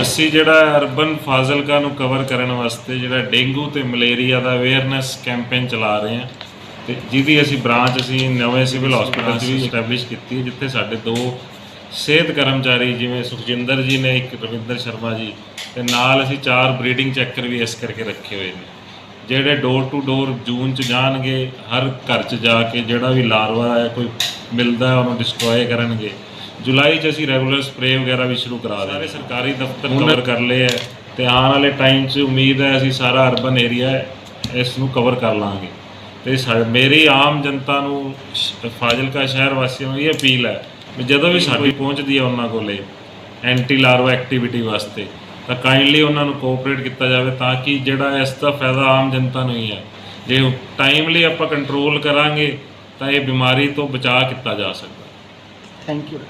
ਅਸੀਂ ਜਿਹੜਾ ਅਰਬਨ ਫਾਜ਼ਿਲਕਾ ਨੂੰ ਕਵਰ ਕਰਨ ਵਾਸਤੇ ਜਿਹੜਾ ਡੇਂਗੂ ਤੇ ਮਲੇਰੀਆ ਦਾ ਅਵੇਅਰਨੈਸ ਕੈਂਪੇਨ ਚਲਾ ਰਹੇ ਹਾਂ ਤੇ ਜਿਹਦੀ ਅਸੀਂ ਬ੍ਰਾਂਚ ਅਸੀਂ ਨਵੇਂ ਸਿਵਲ ਹਸਪੀਟਲ 'ਚ ਵੀ ਸਟੈਬਲਿਸ਼ ਕੀਤੀ ਹੈ, ਜਿੱਥੇ ਸਾਡੇ ਦੋ ਸਿਹਤ ਕਰਮਚਾਰੀ ਜਿਵੇਂ ਸੁਖਜਿੰਦਰ ਜੀ ਨੇ, ਇੱਕ ਰਵਿੰਦਰ ਸ਼ਰਮਾ ਜੀ ਤੇ ਨਾਲ ਅਸੀਂ ਚਾਰ ਬਰੀਡਿੰਗ ਚੈੱਕਰ ਵੀ ਇਸ ਕਰਕੇ ਰੱਖੇ ਹੋਏ ਨੇ। ਜਿਹੜੇ ਡੋਰ ਟੂ ਡੋਰ ਜੂਨ ਚ ਜਾਣਗੇ, ਹਰ ਘਰ ਚ ਜਾ ਕੇ ਜਿਹੜਾ ਵੀ ਲਾਰਵਾ ਹੈ, ਕੋਈ ਮਿਲਦਾ ਉਹਨੂੰ ਡਿਸਟਰੋਏ ਕਰਨਗੇ। ਜੁਲਾਈ ਚ ਅਸੀਂ ਰੈਗੂਲਰ ਸਪਰੇਅ ਵਗੈਰਾ ਵੀ ਸ਼ੁਰੂ ਕਰਾ ਦੇ ਸਾਰੇ ਸਰਕਾਰੀ ਦਫ਼ਤਰ ਕਵਰ ਕਰ ਲਏ ਹੈ ਤੇ ਆਉਣ ਵਾਲੇ ਟਾਈਮ ਚ ਉਮੀਦ ਹੈ ਅਸੀਂ ਸਾਰਾ ਅਰਬਨ ਏਰੀਆ ਇਸ ਨੂੰ ਕਵਰ ਕਰ ਲਾਂਗੇ। ਤੇ ਸਾ- ਮੇਰੀ ਆਮ ਜਨਤਾ ਨੂੰ ਫਾਜ਼ਿਲਕਾ ਸ਼ਹਿਰ ਵਾਸੀਆਂ ਨੂੰ ਇਹ ਅਪੀਲ ਹੈ ਵੀ ਜਦੋਂ ਵੀ ਸਾਡੀ ਪਹੁੰਚਦੀ ਹੈ ਉਹਨਾਂ ਕੋਲੇ ਐਂਟੀ ਲਾਰਵਾ ਐਕਟੀਵਿਟੀ ਵਾਸਤੇ ਤਾਂ ਕਾਈਂਡਲੀ ਉਹਨਾਂ ਨੂੰ ਕੋਆਪਰੇਟ ਕੀਤਾ ਜਾਵੇ ਤਾਂ ਕਿ ਜਿਹੜਾ ਇਸ ਦਾ ਫਾਇਦਾ ਆਮ ਜਨਤਾ ਨੂੰ ਹੀ ਹੈ। ਜੇ ਟਾਈਮਲੀ ਆਪਾਂ ਕੰਟਰੋਲ ਕਰਾਂਗੇ ਤਾਂ ਇਹ ਬਿਮਾਰੀ ਤੋਂ ਬਚਾਅ ਕੀਤਾ ਜਾ ਸਕਦਾ। Thank you.